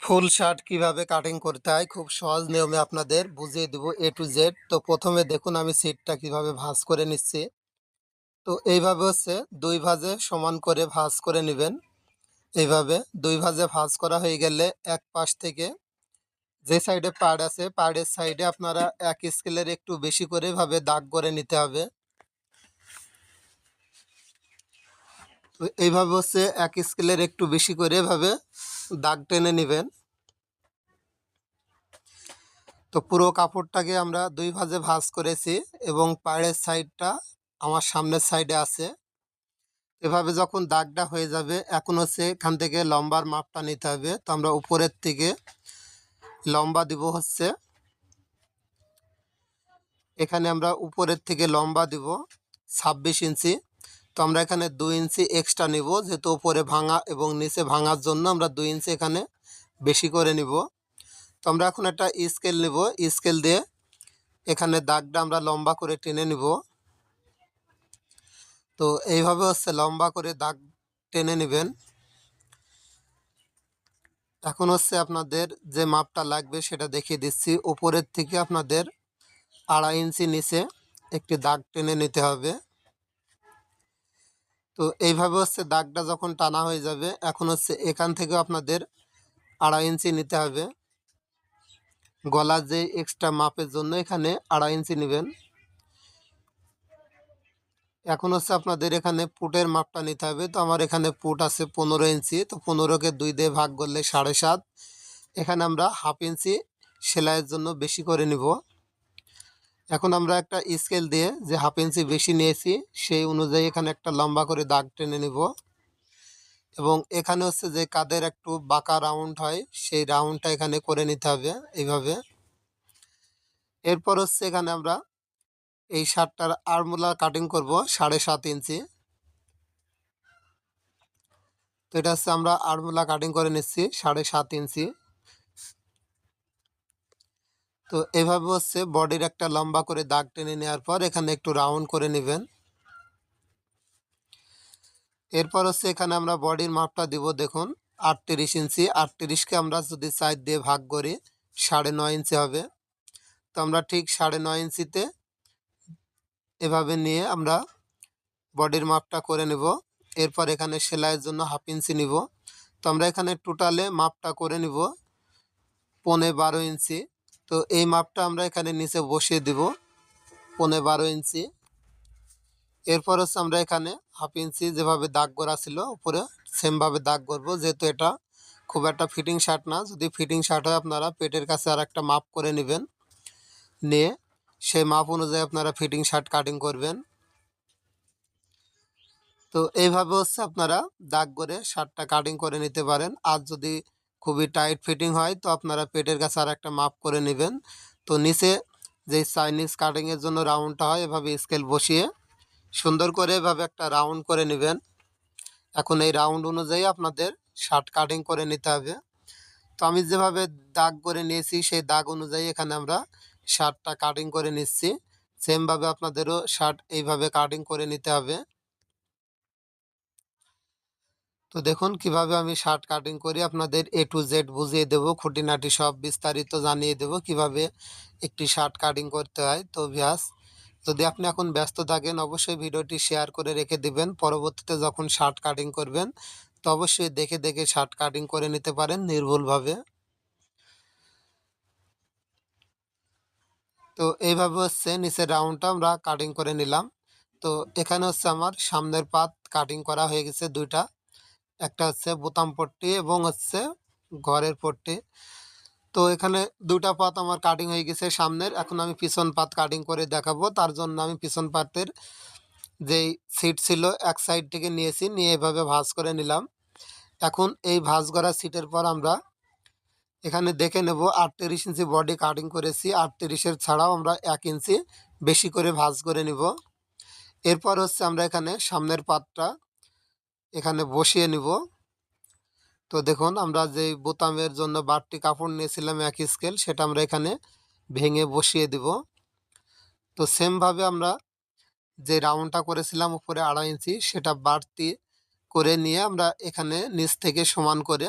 Full shirt কীভাবে cutting করতে হয়, খুব সহজ নিয়মে আপনাদের বুঝিয়ে দেব এ টু জেড তো প্রথমে দেখুন আমি সিটটা কীভাবে ভাঁজ করে নিচ্ছি। তো এইভাবে হচ্ছে দুই ভাঁজে সমান করে ভাঁজ করে নেবেন। এইভাবে দুই ভাঁজে ভাঁজ করা হয়ে গেলে এক পাশ থেকে যে সাইডে পাড় আছে পাড়ের সাইডে আপনারা এক স্কেলের একটু বেশি করে ভাবে দাগ করে নিতে হবে। তো এইভাবে হচ্ছে এক স্কেলের একটু বেশি করে ভাবে দাগ টেনে নেবেন। তো পুরো কাপড়টাকে আমরা দুই ভাঁজে ভাঁজ করেছি এবং পাড়ের সাইডটা আমার সামনের সাইডে আছে। এভাবে যখন দাগটা হয়ে যাবে এখন হচ্ছে এখান থেকে লম্বার মাপটা নিতে হবে। তো আমরা উপরের থেকে লম্বা দিব হচ্ছে। এখানে আমরা উপরের থেকে লম্বা দিব ছাব্বিশ ইঞ্চি। তো আমরা এখানে দুই ইঞ্চি এক্সট্রা নিব, যেহেতু ওপরে ভাঙা এবং নিচে ভাঙার জন্য আমরা দুই ইঞ্চি এখানে বেশি করে নিব। তো আমরা এখন একটা স্কেল নিব স্কেল দিয়ে এখানে দাগটা আমরা লম্বা করে টেনে নিব। তো এইভাবে হচ্ছে লম্বা করে দাগ টেনে নেবেন। এখন হচ্ছে আপনাদের যে মাপটা লাগবে সেটা দেখিয়ে দিচ্ছি। উপরের থেকে আপনাদের আড়াই ইঞ্চি নিচে একটি দাগ টেনে নিতে হবে। তো এইভাবে হচ্ছে দাগটা যখন টানা হয়ে যাবে, এখন হচ্ছে এখান থেকে আপনাদের আড়াই ইঞ্চি নিতে হবে। গলার যে এক্সট্রা মাপের জন্য এখানে আড়াই ইঞ্চি নেবেন। এখন হচ্ছে আপনাদের এখানে পুটের মাপটা নিতে হবে। তো আমার এখানে পুট আছে পনেরো ইঞ্চি। তো পনেরোকে দুই দিয়ে ভাগ করলে সাড়ে সাত। এখানে আমরা হাফ ইঞ্চি সেলাইয়ের জন্য বেশি করে নিব। এখন আমরা একটা স্কেল দিয়ে যে হাফ ইঞ্চি বেশি নিয়েছি, সেই অনুযায়ী এখানে একটা লম্বা করে দাগ টেনে নিব। এবং এখানে হচ্ছে যে কাদের একটু বাঁকা রাউন্ড হয়, সেই রাউন্ডটা এখানে করে নিতে হবে এইভাবে। এরপর হচ্ছে এখানে আমরা এই শার্টটার আরমুলা কাটিং করব সাড়ে সাত ইঞ্চি তো এটা হচ্ছে আমরা আরমুলা কাটিং করে নিচ্ছি সাড়ে সাত ইঞ্চি তো এভাবে হচ্ছে বডির একটা লম্বা করে দাগ টেনে নেওয়ার পর এখানে একটু রাউন্ড করে নেবেন। এরপর হচ্ছে এখানে আমরা বডির মাপটা দিব, দেখুন, আটত্রিশ ইঞ্চি। আটত্রিশকে আমরা যদি সাইড দিয়ে ভাগ করি, সাড়ে নয় ইঞ্চি হবে। তো আমরা ঠিক সাড়ে নয় ইঞ্চিতে এভাবে নিয়ে আমরা বডির মাপটা করে নেব। এরপর এখানে সেলাইয়ের জন্য হাফ ইঞ্চি নিব। তো আমরা এখানে টোটালে মাপটা করে নিব, পনে বারো ইঞ্চি। তো এই মাপটা আমরা এখানে নিচে বসিয়ে দিব পনে বারো ইঞ্চি। এরপর হচ্ছে আমরা এখানে হাফ ইঞ্চি যেভাবে দাগ করা ছিল, উপরে সেমভাবে দাগ করব যেহেতু এটা খুব একটা ফিটিং শার্ট না। যদি ফিটিং শার্ট হয়, আপনারা পেটের কাছে আর একটা মাপ করে নেবেন। নিয়ে সেই মাপ অনুযায়ী আপনারা ফিটিং শার্ট কাটিং করবেন। তো এইভাবে হচ্ছে আপনারা দাগ করে শার্টটা কাটিং করে নিতে পারেন। আর যদি খুবই টাইট ফিটিং হয়, তো আপনারা পেটের কাছে আর একটা মাপ করে নেবেন। তো নিচে যে চাইনিজ কাটিংয়ের জন্য রাউন্ডটা হয়, এভাবে স্কেল বসিয়ে সুন্দর করে এভাবে একটা রাউন্ড করে নেবেন। এখন এই রাউন্ড অনুযায়ী আপনাদের শার্ট কাটিং করে নিতে হবে। তো আমি যেভাবে দাগ করে নিয়েছি, সেই দাগ অনুযায়ী এখানে আমরা শার্টটা কাটিং করে নিচ্ছি। সেমভাবে আপনাদেরও শার্ট এইভাবে কাটিং করে নিতে হবে। তো দেখুন কীভাবে আমি শার্ট কাটিং করি, আপনাদের এ টু জেড বুঝিয়ে দেব, খুঁটিনাটি সব বিস্তারিত জানিয়ে দেব কীভাবে একটি শার্ট কাটিং করতে হয়। তো ভিয়াস, যদি আপনি এখন ব্যস্ত থাকেন, অবশ্যই ভিডিওটি শেয়ার করে রেখে দিবেন। পরবর্তীতে যখন শার্ট কাটিং করবেন, তো অবশ্যই দেখে দেখে শার্ট কাটিং করে নিতে পারেন নির্ভুলভাবে। তো এইভাবে হচ্ছে নিচের রাউন্ডটা আমরা কাটিং করে নিলাম। তো এখানে হচ্ছে আমার সামনের পাত কাটিং করা হয়ে গেছে দুইটা। একটা হচ্ছে বোতাম পট্টি এবং হচ্ছে ঘরের পট্টি। তো এখানে দুটা পাত আমার কাটিং হয়ে গেছে সামনের। এখন আমি পিছন পাত কাটিং করে দেখাবো। তার জন্য আমি পিছন পাতের যেই সিট ছিল এক সাইড থেকে নিয়েছি, নিয়ে এভাবে ভাঁজ করে নিলাম। এখন এই ভাঁজ করা সিটের পর আমরা এখানে দেখে নেব আটত্রিশ ইঞ্চি বডি কাটিং করেছি। আটত্রিশের ছাড়াও আমরা এক ইঞ্চি বেশি করে ভাঁজ করে নিব। এরপর হচ্ছে আমরা এখানে সামনের পাতটা এখানে বসিয়ে নিব। তো দেখুন, আমরা যে বোতামের জন্য বাড়তি কাপড় নিয়েছিলাম এক স্কেল, সেটা আমরা এখানে ভেঙে বসিয়ে দিব। তো সেমভাবে আমরা যে রাউন্ডটা করেছিলাম উপরে আড়াই ইঞ্চি, সেটা বাড়তি করে নিয়ে আমরা এখানে নিচ থেকে সমান করে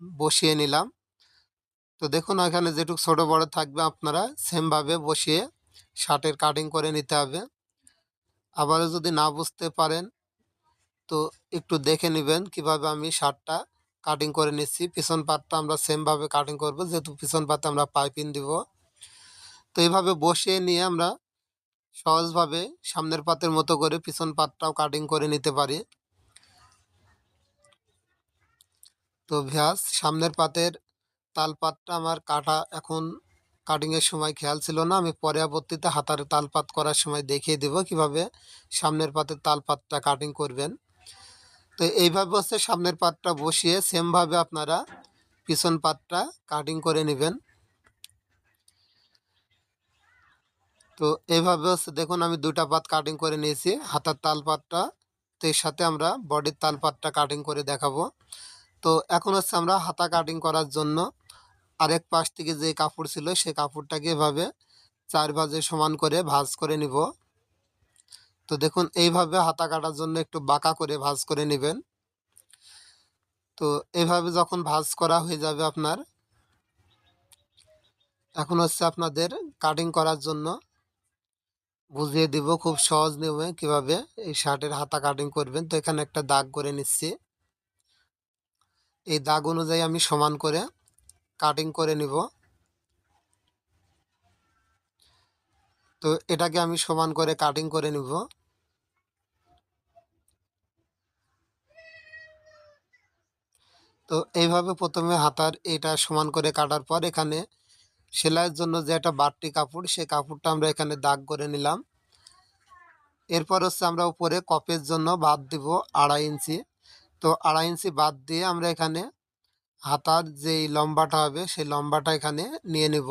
বসিয়ে নিলাম। তো দেখুন, এখানে যেটুকু ছোট বড় থাকবে, আপনারা সেমভাবে বসিয়ে শার্টের কাটিং করে নিতে হবে। আবারও যদি না বুঝতে পারেন তো একটু দেখে নেবেন কীভাবে আমি শার্টটা কাটিং করে নিচ্ছি। পিছন পাটটা আমরা সেমভাবে কাটিং করব, যেহেতু পিছন পাতে আমরা পাইপিং দিব। তো এইভাবে বসিয়ে নিয়ে আমরা সহজভাবে সামনের পাতের মতো করে পিছন পাতটাও কাটিং করে নিতে পারি। তো ভ্যাস, সামনের পাতের তাল পাতটা আমার কাটা এখন কাটিংয়ের সময় খেয়াল ছিল না। আমি পরবর্তীতে হাতার তালপাত করার সময় দেখিয়ে দেব কীভাবে সামনের পাতের তালপাতটা কাটিং করবেন। তো এইভাবে হচ্ছে সামনের পাতটা বসিয়ে সেমভাবে আপনারা পিছন পাতটা কাটিং করে নেবেন। তো এইভাবে হচ্ছে দেখুন আমি দুটা পাত কাটিং করে নিয়েছি, হাতার তাল পাতটা তো এর সাথে আমরা বডির তাল পাতটা কাটিং করে দেখাবো। তো এখন হচ্ছে আমরা হাতা কাটিং করার জন্য আরেক পাশ থেকে যে কাপড় ছিল সে কাপড়টাকে এভাবে চার ভাজে সমান করে ভাজ করে নিব। তো দেখুন, এইভাবে হাতা কাটার জন্য একটু বাঁকা করে ভাঁজ করে নেবেন। তো এইভাবে যখন ভাঁজ করা হয়ে যাবে আপনার, এখন হচ্ছে আপনাদের কাটিং করার জন্য বুঝিয়ে দিব খুব সহজ নিয়মে কীভাবে এই শার্টের হাতা কাটিং করবেন। তো এখানে একটা দাগ করে নিচ্ছি। এই দাগ অনুযায়ী আমি সমান করে কাটিং করে নিব। তো এটাকে আমি সমান করে কাটিং করে নিব। তো এইভাবে প্রথমে হাতার এটা সমান করে কাটার পর এখানে সেলাইয়ের জন্য যে একটা বাড়তি কাপড়, সেই কাপড়টা আমরা এখানে দাগ করে নিলাম। এরপর হচ্ছে আমরা উপরে কপের জন্য বাদ দিব আড়াই ইঞ্চি। তো আড়াই ইঞ্চি বাদ দিয়ে আমরা এখানে হাতার যেই লম্বাটা হবে, সেই লম্বাটা এখানে নিয়ে নেব।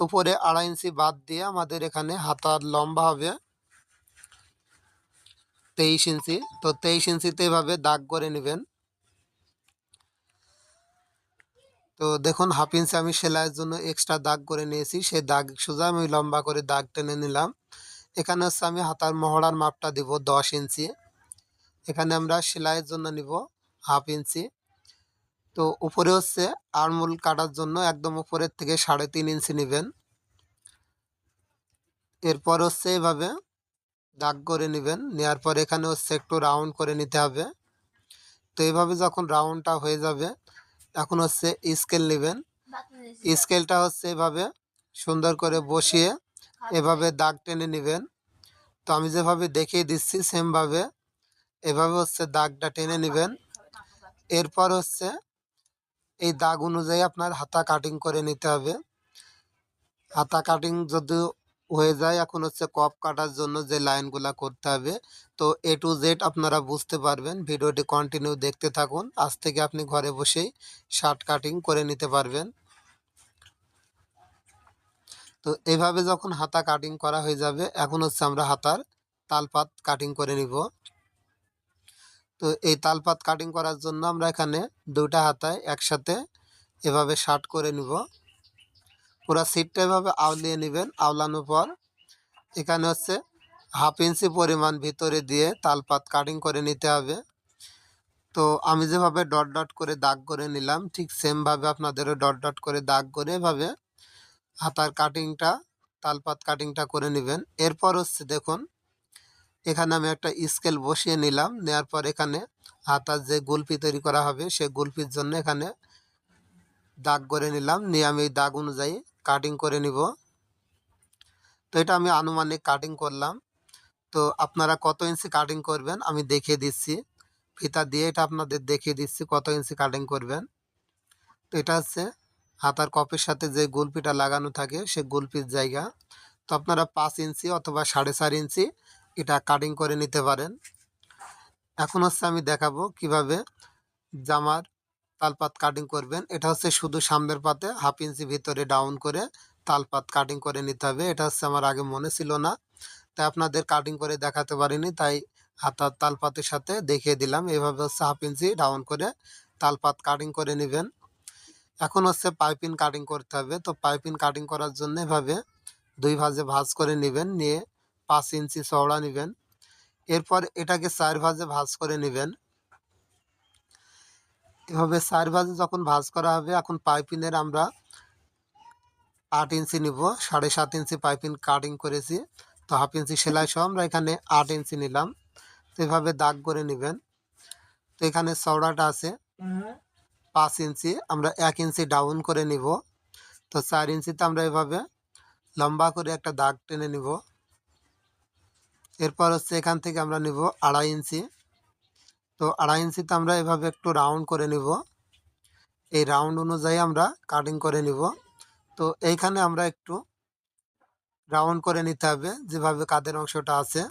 উপরে আড়াই ইঞ্চি বাদ দিয়ে আমাদের এখানে হাতার লম্বা হবে তেইশ ইঞ্চি। তো তেইশ ইঞ্চিতে এভাবে দাগ করে নেবেন। তো দেখুন, হাফ ইঞ্চি আমি সেলাইয়ের জন্য এক্সট্রা দাগ করে নিয়েছি। সেই দাগ সোজা আমি লম্বা করে দাগ টেনে নিলাম। এখানে হচ্ছে আমি হাতার মহড়ার মাপটা দিব দশ ইঞ্চি। এখানে আমরা সেলাইয়ের জন্য নিব হাফ ইঞ্চি। তো উপরে হচ্ছে আড়মুল কাটার জন্য একদম উপরের থেকে সাড়ে তিন ইঞ্চি নেবেন। এরপর হচ্ছে এভাবে দাগ করে নেবেন নেওয়ার পর এখানে হচ্ছে একটু রাউন্ড করে নিতে হবে। তো এইভাবে যখন রাউন্ডটা হয়ে যাবে, এখন হচ্ছে স্কেল নেবেন। স্কেলটা হচ্ছে এভাবে সুন্দর করে বসিয়ে এভাবে দাগ টেনে নেবেন। তো আমি যেভাবে দেখিয়ে দিচ্ছি সেমভাবে এভাবে হচ্ছে দাগটা টেনে নেবেন। এরপর হচ্ছে এই দাগ অনুযায়ী আপনার হাতা কাটিং করে নিতে হবে। হাতা কাটিং যদি হয়ে যায়, এখন হচ্ছে কপ কাটার জন্য যে লাইনগুলা করতে হবে। তো এ টু জেড আপনারা বুঝতে পারবেন। ভিডিওটি কন্টিনিউ দেখতে থাকুন। আজ থেকে আপনি ঘরে বসেই শার্ট কাটিং করে নিতে পারবেন। তো এভাবে যখন হাতা কাটিং করা হয়ে যাবে, এখন হচ্ছে আমরা হাতার তালপাত কাটিং করে নিব। তো এই তালপাত কাটিং করার জন্য আমরা এখানে দুটা হাতায় একসাথে এভাবে শার্ট করে নিব। পুরো সিটটা এভাবে আওলিয়ে নেবেন আওলানোর পর। এখানে হচ্ছে হাফ ইঞ্চি পরিমাণ ভিতরে দিয়ে তালপাত কাটিং করে নিতে হবে। তো আমি যেভাবে ডট ডট করে দাগ করে নিলাম, ঠিক সেমভাবে আপনাদেরও ডট ডট করে দাগ করে এভাবে হাতার কাটিংটা তালপাত কাটিংটা করে নেবেন। এরপর হচ্ছে দেখুন এখানে আমি একটা স্কেল বসিয়ে নিলাম। নেওয়ার পর এখানে হাতার যে গুলপি তৈরি করা হবে সেই গুলপির জন্য এখানে দাগ করে নিলাম। নিয়ে আমি দাগ অনুযায়ী কাটিং করে নিব। তো এটা আমি আনুমানিক কাটিং করলাম। তো আপনারা কত ইঞ্চি কাটিং করবেন আমি দেখিয়ে দিচ্ছি। ফিতা দিয়ে এটা আপনাদের দেখিয়ে দিচ্ছি কত ইঞ্চি কাটিং করবেন। তো এটা হচ্ছে হাতার কপের সাথে যে গুলপিটা লাগানো থাকে, সে গুলপির জায়গা। তো আপনারা পাঁচ ইঞ্চি অথবা সাড়ে চার ইঞ্চি এটা কাটিং করে নিতে পারেন। এখন হচ্ছে আমি দেখাবো কীভাবে জামার তালপাত কাটিং করবেন। এটা হচ্ছে শুধু সামনের পাতে হাফ ইঞ্চি ভিতরে ডাউন করে তালপাত কাটিং করে নিতে হবে। এটা হচ্ছে আমার আগে মনে ছিল না। তাই আপনাদের কাটিং করে দেখাতে পারিনি, তাই হাতার তালপাতের সাথে দেখিয়ে দিলাম। এভাবে হচ্ছে হাফ ইঞ্চি ডাউন করে তালপাত কাটিং করে নেবেন। এখন হচ্ছে পাইপিং কাটিং করতে হবে। তো পাইপিন কাটিং করার জন্য এভাবে দুই ভাজে ভাজ করে নেবেন। নিয়ে পাঁচ ইঞ্চি চওড়া নেবেন। এরপর এটাকে চার ভাজে ভাজ করে নেবেন। এভাবে চার ভাজে যখন ভাজ করা হবে, এখন পাইপিনের আমরা আট ইঞ্চি নিব, সাড়ে সাত ইঞ্চি পাইপিং কাটিং করেছি। তো হাফ ইঞ্চি সেলাই সহ আমরা এখানে আট ইঞ্চি নিলাম। তো এভাবে দাগ করে নেবেন। তো এখানে চওড়াটা আছে। পাঁচ ইঞ্চি, আমরা এক ইঞ্চি ডাউন করে নিব। তো চার ইঞ্চিতে আমরা এভাবে লম্বা করে একটা দাগ টেনে নিব। এরপর হচ্ছে এখান থেকে আমরা নিব আড়াই ইঞ্চি। তো আড়াই ইঞ্চিতে আমরা এভাবে একটু রাউন্ড করে নিব। এই রাউন্ড অনুযায়ী আমরা কাটিং করে নিব। তো এইখানে আমরা একটু রাউন্ড করে নিতে হবে, যেভাবে কাদের অংশটা আছে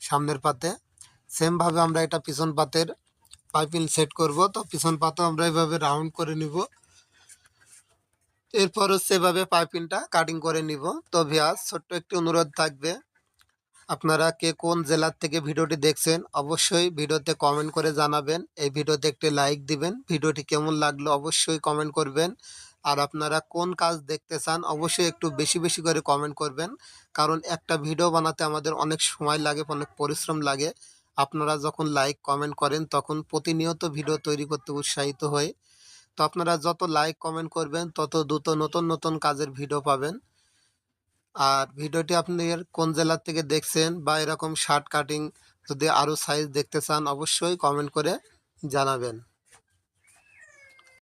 সামনের পাতে। সেমভাবে আমরা এটা পিছন পাতের পাইপিং সেট করব। তো পিছন পাতও আমরা এভাবে রাউন্ড করে নিব। এরপর হচ্ছে এভাবে পাইপিংটা কাটিং করে নিব। তো ভিয়াস, ছোট্ট একটি অনুরোধ থাকবে। আপনারা কে কোন জেলার থেকে ভিডিওটি দেখছেন, অবশ্যই ভিডিওতে কমেন্ট করে জানাবেন। এই ভিডিওতে একটি লাইক দিবেন। ভিডিওটি কেমন লাগল অবশ্যই কমেন্ট করবেন। আর আপনারা কোন কাজ দেখতে চান, অবশ্যই একটু বেশি বেশি করে কমেন্ট করবেন। কারণ একটা ভিডিও বানাতে আমাদের অনেক সময় লাগে, অনেক পরিশ্রম লাগে। আপনারা যখন লাইক কমেন্ট করেন, তখন প্রতিনিয়ত ভিডিও তৈরি করতে উৎসাহিত হই। তো আপনারা যত লাইক কমেন্ট করবেন, তত দ্রুত নতুন নতুন কাজের ভিডিও পাবেন। আর ভিডিওটি আপনি কোন জেলার থেকে দেখছেন বা এরকম শার্ট কাটিং যদি আরও সাইজ দেখতে চান, অবশ্যই কমেন্ট করে জানাবেন।